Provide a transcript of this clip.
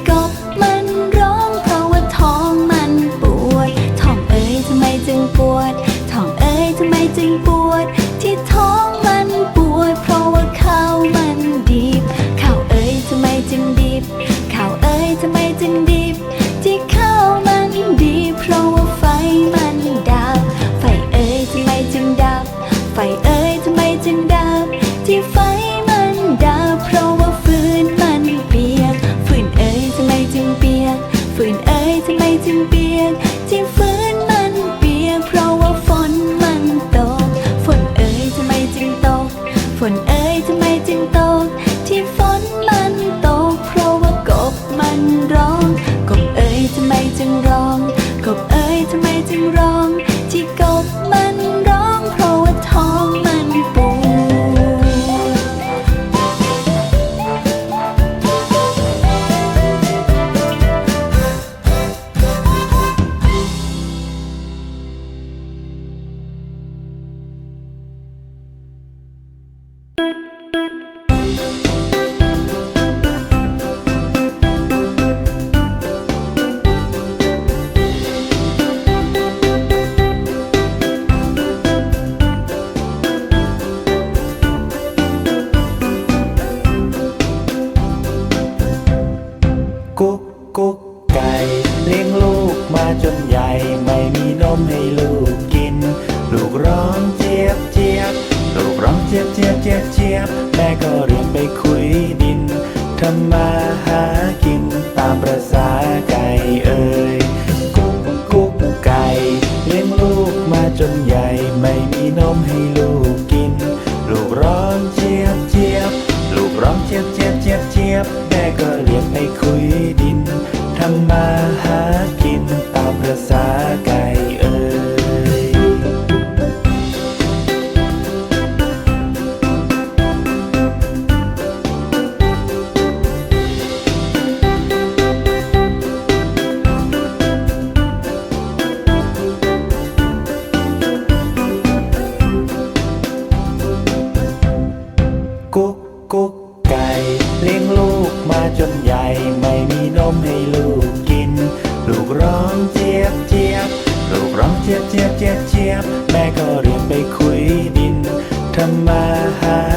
ที่ก ฝนเอ้ียบแม่ก็เรียกไปคุยดินทำมาหากินตามประษาไก่ come my heart.